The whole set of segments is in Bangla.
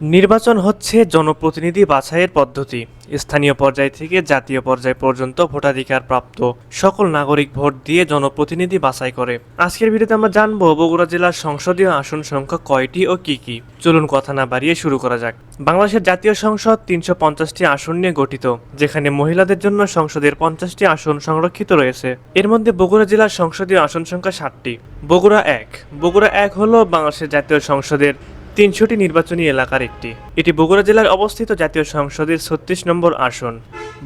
নির্বাচন হচ্ছে জনপ্রতিনিধি বাছাইয়ের পদ্ধতি। স্থানীয় পর্যায় থেকে জাতীয় পর্যায় পর্যন্ত ভোটাধিকার প্রাপ্ত সকল নাগরিক ভোট দিয়ে জনপ্রতিনিধি বাছাই করে। আজকের ভিডিওতে আমরা জানব বগুড়া জেলার সংসদীয় আসন সংখ্যা কয়টি ও কি কি। চলুন কথা না বাড়িয়ে শুরু করা যাক। বাংলাদেশের জাতীয় সংসদ তিনশো পঞ্চাশটি আসন নিয়ে গঠিত, যেখানে মহিলাদের জন্য সংসদের পঞ্চাশটি আসন সংরক্ষিত রয়েছে। এর মধ্যে বগুড়া জেলার সংসদীয় আসন সংখ্যা ষাটটি। বগুড়া এক। বগুড়া এক হলো বাংলাদেশের জাতীয় সংসদের তিনশোটি নির্বাচনী এলাকার একটি। এটি বগুড়া জেলার অবস্থিত জাতীয় সংসদের ছত্রিশ নম্বর আসন।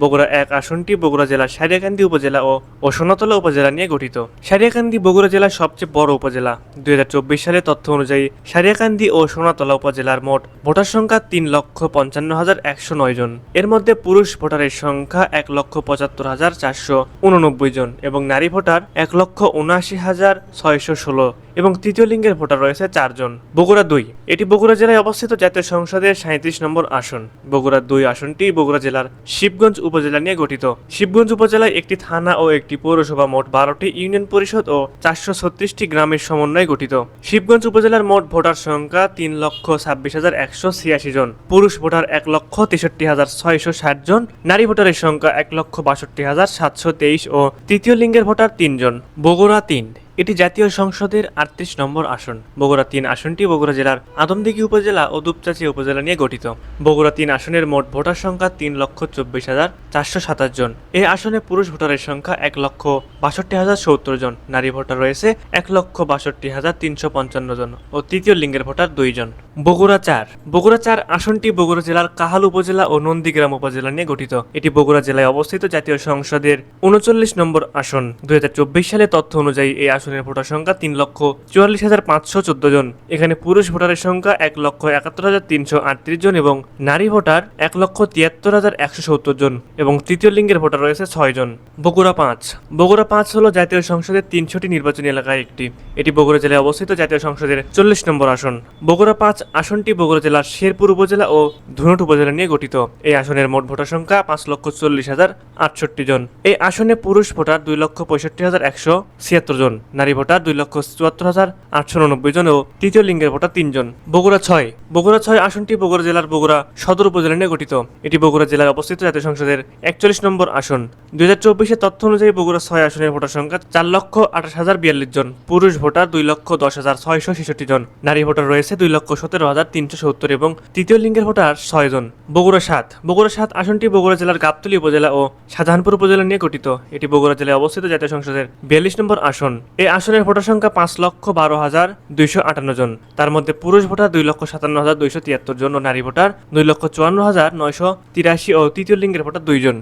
বগুড়া এক আসনটি বগুড়া জেলার সারিয়াকান্দি উপজেলা ও সোনাতলা উপজেলা নিয়ে গঠিত। সারিয়াকান্দি বগুড়া জেলার সবচেয়ে বড় উপজেলা। দুই সালের তথ্য অনুযায়ী সারিয়াকান্দি ও সোনাতলা উপজেলার মোট ভোটার সংখ্যা তিন লক্ষ পঞ্চান্ন হাজার একশো নয় জন। এর মধ্যে পুরুষ ভোটারের সংখ্যা এক লক্ষ পঁচাত্তর হাজার চারশো উননব্বই জন এবং নারী ভোটার এক লক্ষ উনআশি হাজার ছয়শো ষোলো এবং তৃতীয় লিঙ্গের ভোটার রয়েছে চারজন বগুড়া দুই। এটি বগুড়া জেলায় অবস্থিত জাতীয় সংসদের সাঁত্রিশ নম্বর আসন। বগুড়ার দুই আসনটি বগুড়া জেলার শিবগঞ্জ উপজেলা নিয়ে গঠিত। শিবগঞ্জ উপজেলায় একটি থানা ও একটি পৌরসভা মোট বারোটি ইউনিয়ন পরিষদ ও চারশো ছত্রিশটি গ্রামের সমন্বয়ে গঠিত। শিবগঞ্জ উপজেলার মোট ভোটার সংখ্যা তিন লক্ষ ছাব্বিশ হাজার একশো ছিয়াশি জন। পুরুষ ভোটার এক লক্ষ তেষট্টি হাজার ছয়শো ষাট জন। নারী ভোটারের সংখ্যা এক লক্ষ বাষট্টি হাজার সাতশো তেইশ ও তৃতীয় লিঙ্গের ভোটার তিনজন বগুড়া তিন। এটি জাতীয় সংসদের আটত্রিশ নম্বর আসন। বগুড়া তিন আসনটি বগুড়া জেলার আদমদিঘি উপজেলা ও দুপচাচি উপজেলা নিয়ে গঠিত। বগুড়া তিন আসনের মোট ভোটার সংখ্যা তিন লক্ষ চব্বিশ হাজার চারশো সাতাশ জন। এই আসনে পুরুষ ভোটারের সংখ্যা এক লক্ষ বাষট্টি হাজার সত্তর জন। নারী ভোটার রয়েছে এক লক্ষ বাষট্টি হাজার তিনশো পঞ্চান্ন জন ও তৃতীয় লিঙ্গের ভোটার দুইজন বগুড়া চার। বগুড়া চার আসনটি বগুড়া জেলার কাহাল উপজেলা ও নন্দীগ্রাম উপজেলা নিয়ে গঠিত। এটি বগুড়া জেলায় অবস্থিত জাতীয় সংসদের উনচল্লিশ নম্বর আসন। দুই সালে তথ্য অনুযায়ী এই আসনের ভোটার সংখ্যা তিন লক্ষ চুয়াল্লিশ হাজার পাঁচশো চোদ্দ জন। এখানে পুরুষ ভোটারের সংখ্যা এক লক্ষ একাত্তর হাজার তিনশো আটত্রিশ জন এবং নারী ভোটার এক লক্ষ তিয়াত্তর হাজার একশো সত্তর জন এবং তৃতীয় লিঙ্গের ভোটার রয়েছে ছয় জন। বগুড়া পাঁচ। বগুড়া পাঁচ হলো জাতীয় সংসদের তিনশোটি নির্বাচনী এলাকায় একটি। এটি বগুড়া জেলায় অবস্থিত জাতীয় সংসদের চল্লিশ নম্বর আসন। বগুড়া পাঁচ আসনটি বগুড়া জেলার শেরপুর উপজেলা ও ধুনট উপজেলা নিয়ে গঠিত। এই আসনের মোট ভোটার সংখ্যা পাঁচ লক্ষ চল্লিশ হাজার আটষট্টি জন। এই আসনে পুরুষ ভোটার দুই লক্ষ পঁয়ষট্টি হাজার একশো ছিয়াত্তর জন। নারী ভোটার দুই লক্ষ চুয়াত্তর হাজার আটশো উননব্বই জন ও তৃতীয় লিঙ্গের ভোটার তিনজন। বগুড়া ছয়। বগুড়া ছয় আসনটি বগুড়া জেলার বগুড়া সদর উপজেলা নিয়ে গঠিত। এটি বগুড়া জেলায় অবস্থিত জাতীয় সংসদের একচল্লিশ নম্বর আসন। দুই হাজার চব্বিশের তথ্য অনুযায়ী বগুড়া ছয় আসনের ভোটার সংখ্যা চার লক্ষ আঠাশ হাজার বিয়াল্লিশ জন। পুরুষ ভোটার দুই লক্ষ দশ হাজার ছয়শো ছেষট্টি জন। নারী ভোটার রয়েছে দুই লক্ষ সতেরো হাজার তিনশো সত্তর এবং তৃতীয় লিঙ্গের ভোটার ছয় জন। বগুড়া সাত। বগুড়া সাত আসনটি বগুড়া জেলার গাবতলী উপজেলা ও শাহজাহানপুর উপজেলা নিয়ে গঠিত। এটি বগুড়া জেলায় অবস্থিত জাতীয় সংসদের বিয়াল্লিশ নম্বর আসন। আসনের ভোটার সংখ্যা পাঁচ লক্ষ বারো হাজার দুইশো আটান্ন জন। তার মধ্যে পুরুষ ভোটার দুই লক্ষ সাতান্ন হাজার দুইশো তিয়াত্তর জন ও নারী ভোটার দুই লক্ষ চুয়ান্ন হাজার নয়শো তিরাশি ও তৃতীয় লিঙ্গের ভোটার দুইজন